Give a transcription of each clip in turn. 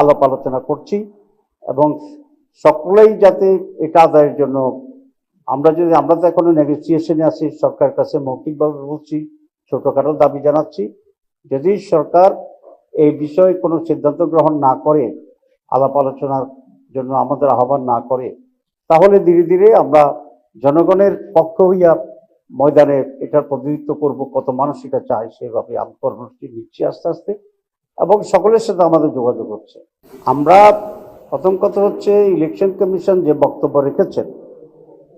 আলাপ আলোচনা করছি এবং সকলেই যাতে এটা আদায়ের জন্য, আমরা যদি, আমরা তো এখনও নেগোসিয়েশনে আছি, সরকারের কাছে মৌখিকভাবে বলছি, ছোটখাটো দাবি জানাচ্ছি, যদি সরকার এই বিষয়ে কোনো সিদ্ধান্ত গ্রহণ না করে, আলাপ আলোচনার জন্য আমাদের আহ্বান না করে, তাহলে ধীরে ধীরে আমরা জনগণের পক্ষ হইয়া ময়দানে এটার প্রতিনিধিত্ব করব, কত মানুষ এটা চায়, সেভাবে আমি কর্মসূচি নিচ্ছি আস্তে আস্তে। এবং সকলের সাথে আমাদের যোগাযোগ হচ্ছে। আমরা প্রথম কথা হচ্ছে, ইলেকশন কমিশন যে বক্তব্য রেখেছেন,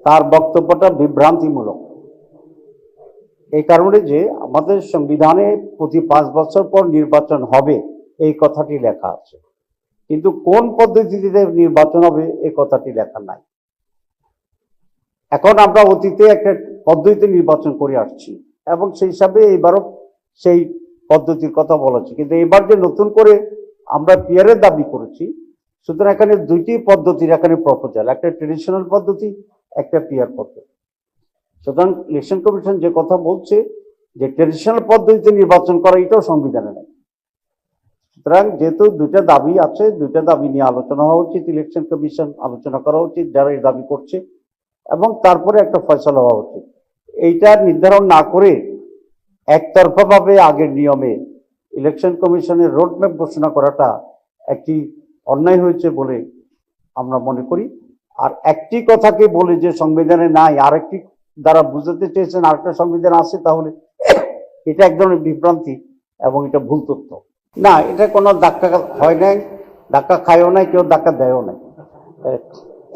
তার বক্তব্যটা বিভ্রান্তিমূলক। এই কারণে যে আমাদের সংবিধানে প্রতি পাঁচ বছর পর নির্বাচন হবে, এই কথাটি লেখা আছে। কিন্তু কোন পদ্ধতিতে নির্বাচন হবে, এই কথাটি লেখা নাই। এখন আমরা অতীতে একটা পদ্ধতিতে নির্বাচন করে আসছি, এবং সেই হিসাবে এবারও সেই পদ্ধতির কথা বলা হচ্ছে। কিন্তু এবার যে নতুন করে আমরা পিয়ারের দাবি করেছি, সুতরাং এখানে দুইটি পদ্ধতির এখানে প্রপোজাল একটা ট্রেডিশনাল পদ্ধতি, একটা পিয়ার পদ্ধতি। সুতরাং ইলেকশন কমিশন যে কথা বলছে, যে ট্রেডিশনাল পদ্ধতিতে নির্বাচন করা, এটাও সংবিধানে নেই। সুতরাং যেহেতু দুইটা দাবি আছে, দুইটা দাবি নিয়ে আলোচনা হওয়া উচিত ইলেকশন কমিশন আলোচনা করা উচিত, যারা এই দাবি করছে, এবং তারপরে একটা ফয়সলা হওয়া উচিত। এইটা নির্ধারণ না করে একতরফাভাবে আগের নিয়মে ইলেকশন কমিশনের রোডম্যাপ ঘোষণা করাটা একটি অন্যায় হয়েছে বলে আমরা মনে করি। আর একটি কথাকে বলে যে সংবিধানে নাই, আরেকটি দ্বারা বুঝাতে চেয়েছেন আরেকটা সংবিধান আছে, তাহলে এটা এক ধরনের বিভ্রান্তি এবং এটা ভুল তথ্য। না, এটা কোনো ধাক্কা হয় নাই, ধাক্কা খায়ও নাই, কেউ ধাক্কা দেয়ও নাই।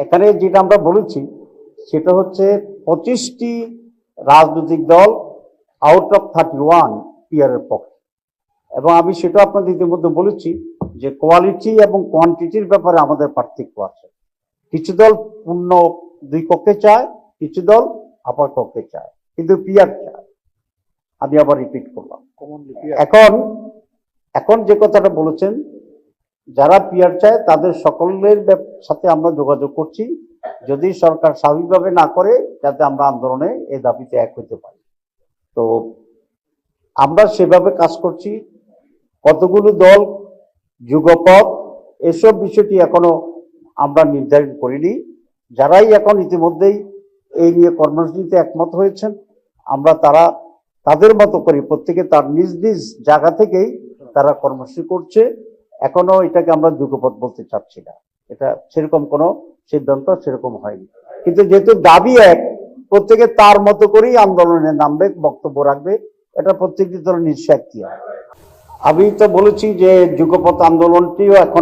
এখানে যেটা আমরা বলেছি, সেটা হচ্ছে পঁচিশটি রাজনৈতিক দল আউট অফ থার্টি ওয়ান পিয়ারের পক্ষে। এবং আমি সেটা আপনাদের ইতিমধ্যে বলেছি যে কোয়ালিটি এবং কোয়ান্টিটির ব্যাপারে আমাদের পার্থক্য আছে। কিছু দল পূর্ণ দুই কক্ষে চায় কিছু দল আপার কক্ষে চায় কিন্তু পিয়ার চায়। আমি আবার রিপিট করলাম। এখন এখন যে কথাটা বলেছেন যারা পিয়ার চায় তাদের সকলের সাথে আমরা যোগাযোগ করছি। যদি সরকার স্বাভাবিকভাবে না করে যাতে আমরা আন্দোলনে এই দাবিতে এক হতে পারি। তো আমরা সেভাবে কাজ করছি। কতগুলো দল যুগপথ এসব বিষয়টি এখনও আমরা নির্ধারণ করিনি। যারাই এখন ইতিমধ্যেই এই নিয়ে কর্মসূচিতে একমত হয়েছেন, আমরা তারা, তাদের মতো করে প্রত্যেকে তার নিজ নিজ জায়গা থেকেই তারা কর্মসূচি করছে। এখনও এটাকে আমরা যুগপথ বলতে চাচ্ছি না। এটা সেরকম কোনো সিদ্ধান্ত সেরকম হয়নি। কিন্তু যেহেতু দাবি এক প্রত্যেকে তার মতো করেই আন্দোলনে নামবে, বক্তব্য রাখবে। এটা প্রত্যেকটি দলের নিঃস্বার্থী আমি তো বলেছি যে যুগপথ আন্দোলনটিও এখন